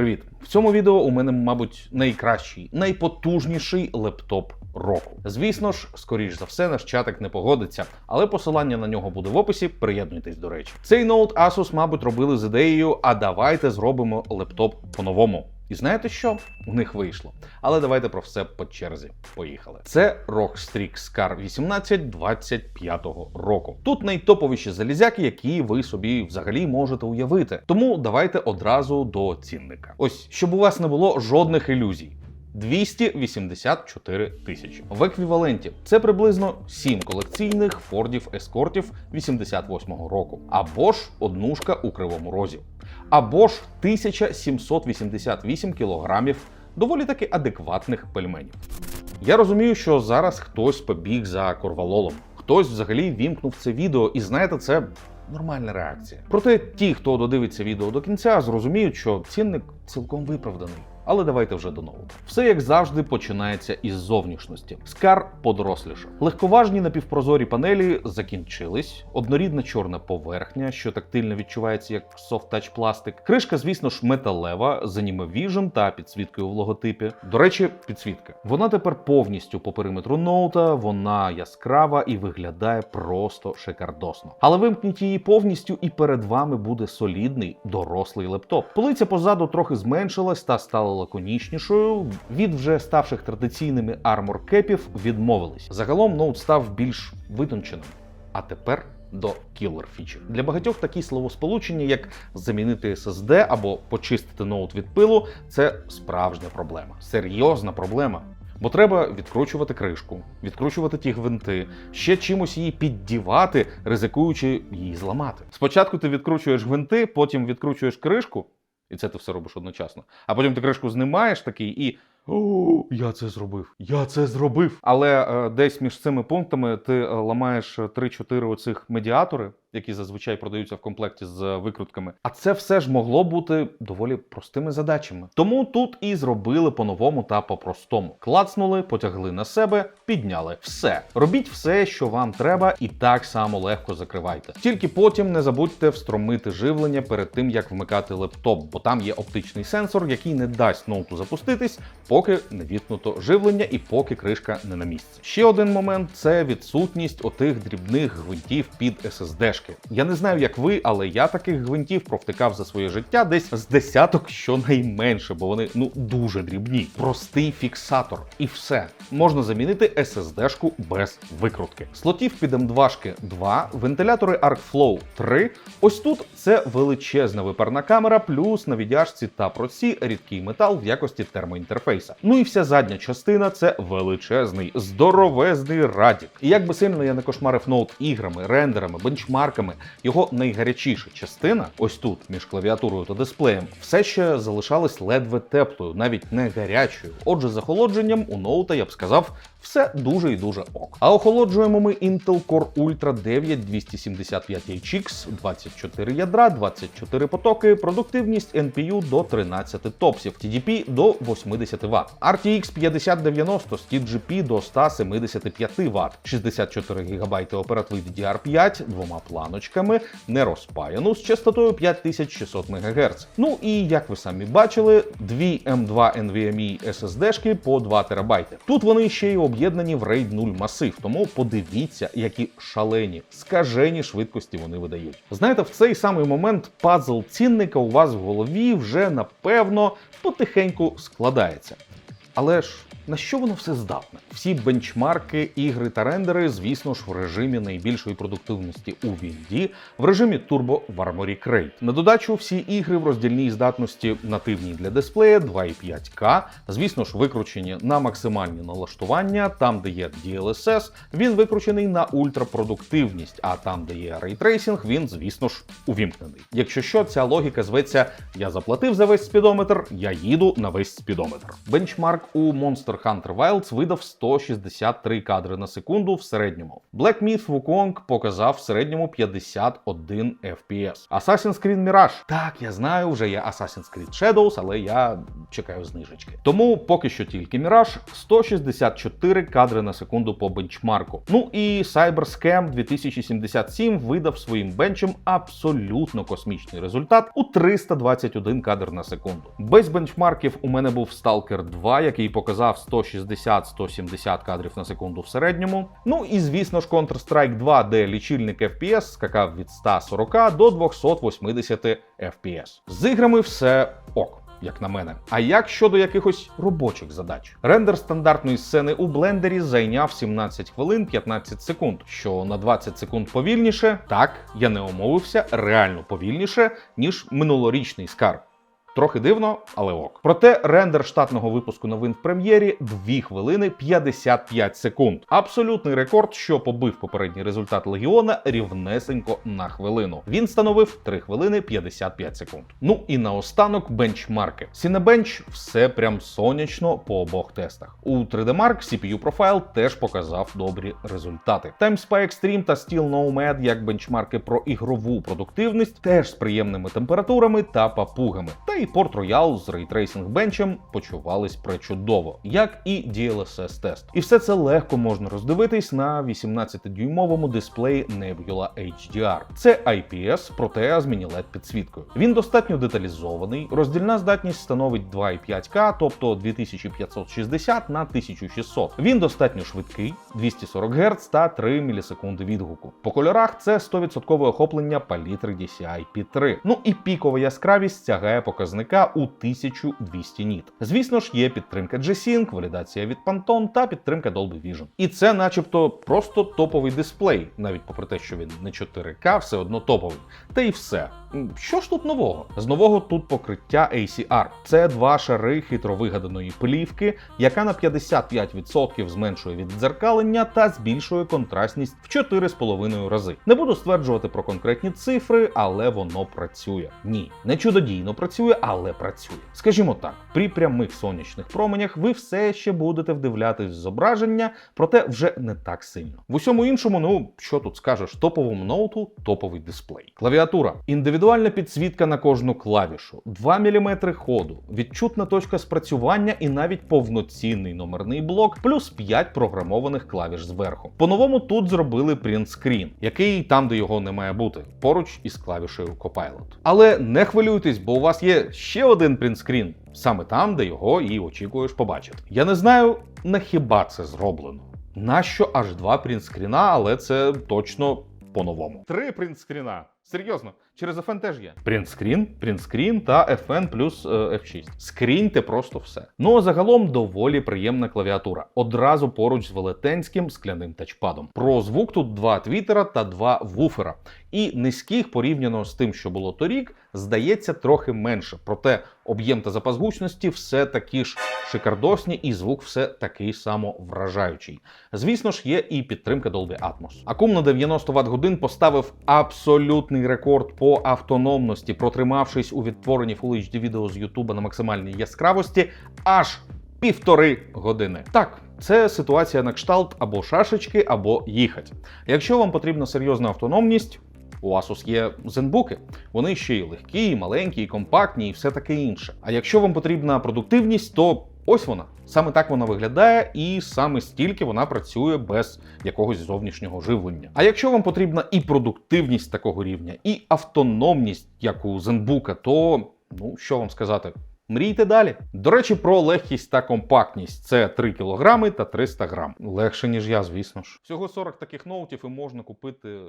Привіт! В цьому відео у мене, мабуть, найкращий, найпотужніший лептоп року. Звісно ж, скоріш за все, наш чатик не погодиться, але посилання на нього буде в описі. Приєднуйтесь до речі. Цей ноут Asus, мабуть, робили з ідеєю, а давайте зробимо лептоп по-новому. І знаєте що? У них вийшло. Але давайте про все по черзі. Поїхали. Це ROG Strix Scar 18 25 року. Тут найтоповіші залізяки, які ви собі взагалі можете уявити. Тому давайте одразу до цінника. Ось щоб у вас не було жодних ілюзій. 284 тисячі. В еквіваленті це приблизно 7 колекційних Фордів Ескортів 88-го року, або ж однушка у Кривому Розі, або ж 1788 кілограмів доволі таки адекватних пельменів. Я розумію, що зараз хтось побіг за корвалолом, хтось взагалі вімкнув це відео, і знаєте, це нормальна реакція. Проте ті, хто додивиться відео до кінця, зрозуміють, що цінник цілком виправданий. Але давайте вже до нового. Все як завжди починається із зовнішності. Скар подорослішав. Легковажні напівпрозорі панелі закінчились. Однорідна чорна поверхня, що тактильно відчувається як софт-тач пластик. Кришка, звісно ж, металева з Vision та підсвіткою в логотипі. До речі, підсвітка. Вона тепер повністю по периметру ноута, вона яскрава і виглядає просто шикардосно. Але вимкніть її повністю, і перед вами буде солідний дорослий лептоп. Полиця позаду трохи зменшилась та стала лаконічнішою. Від вже ставших традиційними армор кепів відмовились. Загалом ноут став більш витонченим. А тепер до кілер фічер. Для багатьох такі словосполучення, як замінити SSD або почистити ноут від пилу, це справжня проблема, серйозна проблема. Бо треба відкручувати кришку, відкручувати ті гвинти, ще чимось її піддівати, ризикуючи її зламати. Спочатку ти відкручуєш гвинти, потім відкручуєш кришку, і це ти все робиш одночасно. А потім ти кришку знімаєш такий і. О, я це зробив. Я це зробив. Але е, десь між цими пунктами ти е, ламаєш 3-4 оцих медіатори, які зазвичай продаються в комплекті з викрутками. А це все ж могло бути доволі простими задачами. Тому тут і зробили по-новому та по-простому. Клацнули, потягли на себе, підняли. Все. Робіть все, що вам треба, і так само легко закривайте. Тільки потім не забудьте встромити живлення перед тим, як вмикати лептоп, бо там є оптичний сенсор, який не дасть ноуту запуститись, поки не віткнуто живлення і поки кришка не на місці. Ще один момент це відсутність отих дрібних гвинтів під SSD. Я не знаю, як ви, але я таких гвинтів провтикав за своє життя десь з десяток щонайменше, бо вони ну дуже дрібні. Простий фіксатор, і все можна замінити SSD-шку без викрутки. Слотів під M2 2, вентилятори ArcFlow 3. Ось тут це величезна виперна камера, плюс на віддяжці та проці рідкий метал в якості термоінтерфейса. Ну і вся задня частина це величезний, здоровезний радік. І як би сильно я не кошмарив ноут іграми, рендерами, бенчмарками, його найгарячіша частина, ось тут між клавіатурою та дисплеєм, все ще залишалась ледве теплою, навіть не гарячою. Отже, з охолодженням у ноута я б сказав. Все дуже і дуже ок. А охолоджуємо ми Intel Core Ultra 9 275HX, 24 ядра, 24 потоки, продуктивність NPU до 13 топсів, TDP до 80 Вт, RTX 5090 з TGP до 175 Вт, 64 ГБ оперативи DDR5 двома планочками, не розпаяну з частотою 5600 МГц. Ну і як ви самі бачили, дві M2 NVMe SSD-шки по 2 ТБ. Тут вони ще й об'єднані в RAID 0 масив, тому подивіться, які шалені, скажені швидкості вони видають. Знаєте, в цей самий момент пазл цінника у вас в голові вже напевно потихеньку складається. Але ж на що воно все здатне? Всі бенчмарки, ігри та рендери, звісно ж, в режимі найбільшої продуктивності у Вінді, в режимі Turbo в Armory Crate. На додачу всі ігри в роздільній здатності нативній для дисплея 2,5К, звісно ж, викручені на максимальні налаштування, там, де є DLSS, він викручений на ультрапродуктивність, а там, де є рейтрейсінг, він, звісно ж, увімкнений. Якщо що, ця логіка зветься: я заплатив за весь спідометр, я їду на весь спідометр. Бенчмарк у Monster Hunter Wilds видав 163 кадри на секунду в середньому. Black Myth Wukong показав в середньому 51 FPS. Assassin's Creed Mirage. Так, я знаю, вже є Assassin's Creed Shadows, але я чекаю знижечки. Тому поки що тільки Mirage 164 кадри на секунду по бенчмарку. Ну і CyberScam 2077 видав своїм бенчем абсолютно космічний результат у 321 кадр на секунду. Без бенчмарків у мене був Stalker 2, який показав 160-170 кадрів на секунду в середньому. Ну і звісно ж Counter-Strike 2, де лічильник FPS скакав від 140 до 280 FPS. З іграми все ок. Як на мене. А як щодо якихось робочих задач? Рендер стандартної сцени у блендері зайняв 17 хвилин 15 секунд, що на 20 секунд повільніше. Так, я не омовився, реально повільніше, ніж минулорічний скарб. Трохи дивно, але ок. Проте рендер штатного випуску новин в прем'єрі 2 хвилини 55 секунд. Абсолютний рекорд, що побив попередній результат Легіона рівнесенько на хвилину. Він становив 3 хвилини 55 секунд. Ну і наостанок бенчмарки. Cinebench все прям сонячно по обох тестах. У 3D Mark CPU Profile теж показав добрі результати. Time Spy Extreme та Steel Nomad як бенчмарки про ігрову продуктивність теж з приємними температурами та папугами. Та і Port Royal з рейтрейсинг бенчем почувались пречудово, як і DLSS тест. І все це легко можна роздивитись на 18-дюймовому дисплеї Nebula HDR. Це IPS, проте з міні-LED підсвіткою. Він достатньо деталізований, роздільна здатність становить 2,5К, тобто 2560 на 1600. Він достатньо швидкий, 240 Гц та 3 мілісекунди відгуку. По кольорах це 100% охоплення палітри DCI P3. Ну і пікова яскравість сягає показника у 1200 ніт. Звісно ж, є підтримка G-Sync, валідація від Pantone та підтримка Dolby Vision. І це, начебто, просто топовий дисплей, навіть попри те, що він не 4К, все одно топовий. Та й все. Що ж тут нового? З нового тут покриття ACR. Це два шари хитро вигаданої плівки, яка на 55% зменшує віддзеркалення та збільшує контрастність в 4,5 рази. Не буду стверджувати про конкретні цифри, але воно працює. Ні, не чудодійно працює, але працює. Скажімо так, при прямих сонячних променях ви все ще будете вдивлятись в зображення, проте вже не так сильно. В усьому іншому, ну що тут скажеш, топовому ноуту топовий дисплей. Клавіатура, індивідуальна підсвітка на кожну клавішу, 2 мм ходу, відчутна точка спрацювання і навіть повноцінний номерний блок, плюс 5 програмованих клавіш зверху. По-новому тут зробили принтскрін, який там, де його не має бути, поруч із клавішею Copilot. Але не хвилюйтесь, бо у вас є ще один принтскрін, саме там, де його і очікуєш побачити. Я не знаю, на хіба це зроблено. Нащо аж два принтскріна, але це точно по-новому. Три принтскріна. Серйозно, через FN теж є. Принтскрін, принтскрін та FN плюс е, F6. Скріньте просто все. Ну а загалом доволі приємна клавіатура. Одразу поруч з велетенським скляним тачпадом. Про звук тут два твітера та два вуфера. І низьких порівняно з тим, що було торік, здається трохи менше. Проте об'єм та запас гучності все такі ж шикардосні, і звук все такий само вражаючий. Звісно ж, є і підтримка Dolby Atmos. Акум на 90 Вт годин поставив абсолютний рекорд по автономності, протримавшись у відтворенні Full HD відео з YouTube на максимальній яскравості аж півтори години. Так. Це ситуація на кшталт або шашечки, або їхать. Якщо вам потрібна серйозна автономність, у Asus є зенбуки. Вони ще й легкі, і маленькі, і компактні, і все таке інше. А якщо вам потрібна продуктивність, то ось вона. Саме так вона виглядає, і саме стільки вона працює без якогось зовнішнього живлення. А якщо вам потрібна і продуктивність такого рівня, і автономність, як у зенбука, то ну що вам сказати? Мрійте далі. До речі, про легкість та компактність. Це 3 кг та 300 грам. Легше, ніж я, звісно ж. Всього 40 таких ноутів і можна купити е,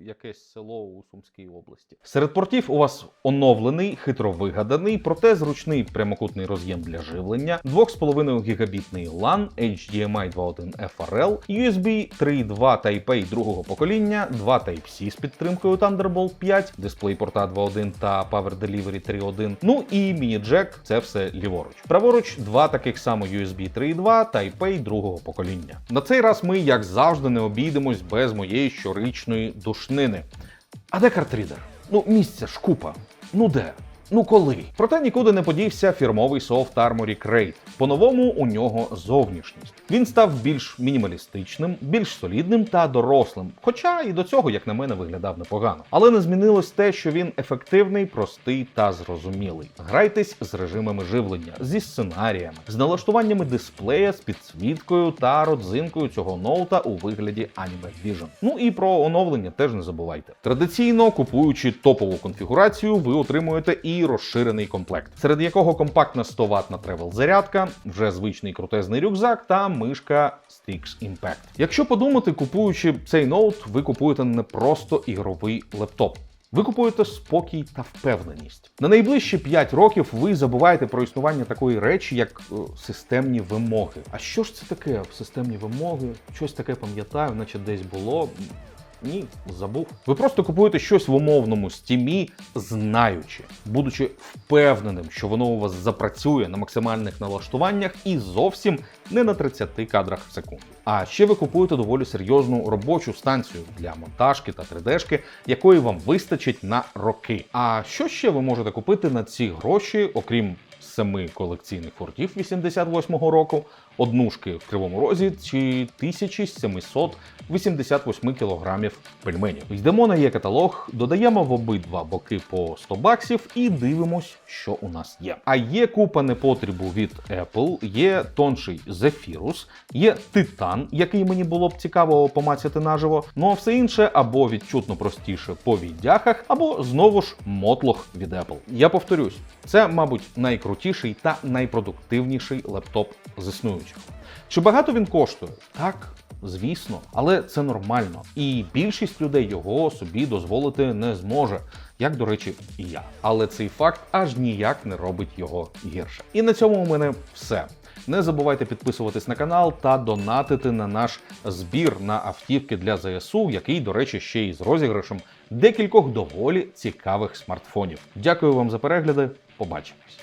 якесь село у Сумській області. Серед портів у вас оновлений, хитро вигаданий, проте зручний прямокутний роз'єм для живлення, 2,5 гігабітний LAN, HDMI 2.1 FRL, USB 3.2 Type-A другого покоління, 2 Type-C з підтримкою Thunderbolt 5, дисплей порта 2.1 та Power Delivery 3.1, ну і міні-джек це все ліворуч. Праворуч два таких само USB 3.2 Type-A другого покоління. На цей раз ми, як завжди, не обійдемось без моєї щорічної душнини. А де картрідер? Ну, місця ж купа. Ну де? Ну коли? Проте нікуди не подівся фірмовий софт Armory Crate. По-новому у нього зовнішність. Він став більш мінімалістичним, більш солідним та дорослим. Хоча і до цього, як на мене, виглядав непогано. Але не змінилось те, що він ефективний, простий та зрозумілий. Грайтесь з режимами живлення, зі сценаріями, з налаштуваннями дисплея, з підсвіткою та родзинкою цього ноута у вигляді Anime Vision. Ну і про оновлення теж не забувайте. Традиційно купуючи топову конфігурацію, ви отримуєте і розширений комплект, серед якого компактна 100 ватна тревел зарядка, вже звичний крутезний рюкзак та мишка Strix Impact. Якщо подумати, купуючи цей ноут, ви купуєте не просто ігровий лептоп. Ви купуєте спокій та впевненість. На найближчі 5 років ви забуваєте про існування такої речі, як е, системні вимоги. А що ж це таке? Системні вимоги? Щось таке пам'ятаю, наче десь було. Ні, забув. Ви просто купуєте щось в умовному стімі, знаючи, будучи впевненим, що воно у вас запрацює на максимальних налаштуваннях і зовсім не на 30 кадрах в секунду. А ще ви купуєте доволі серйозну робочу станцію для монтажки та 3D-шки, якої вам вистачить на роки. А що ще ви можете купити на ці гроші, окрім семи колекційних фортів 88-го року, однушки в Кривому Розі чи 1788 кілограмів пельменів. Йдемо на є каталог, додаємо в обидва боки по 100 баксів і дивимось, що у нас є. А є купа непотрібу від Apple, є тонший Zephyrus, є Titan, який мені було б цікаво помацяти наживо. Ну а все інше або відчутно простіше по віддяхах, або знову ж мотлох від Apple. Я повторюсь, це, мабуть, найкрутіший та найпродуктивніший лептоп з існуючих. Чи багато він коштує? Так. Звісно, але це нормально, і більшість людей його собі дозволити не зможе, як до речі, і я. Але цей факт аж ніяк не робить його гірше. І на цьому у мене все. Не забувайте підписуватись на канал та донатити на наш збір на автівки для ЗСУ, який, до речі, ще й з розіграшем декількох доволі цікавих смартфонів. Дякую вам за перегляди. Побачимось.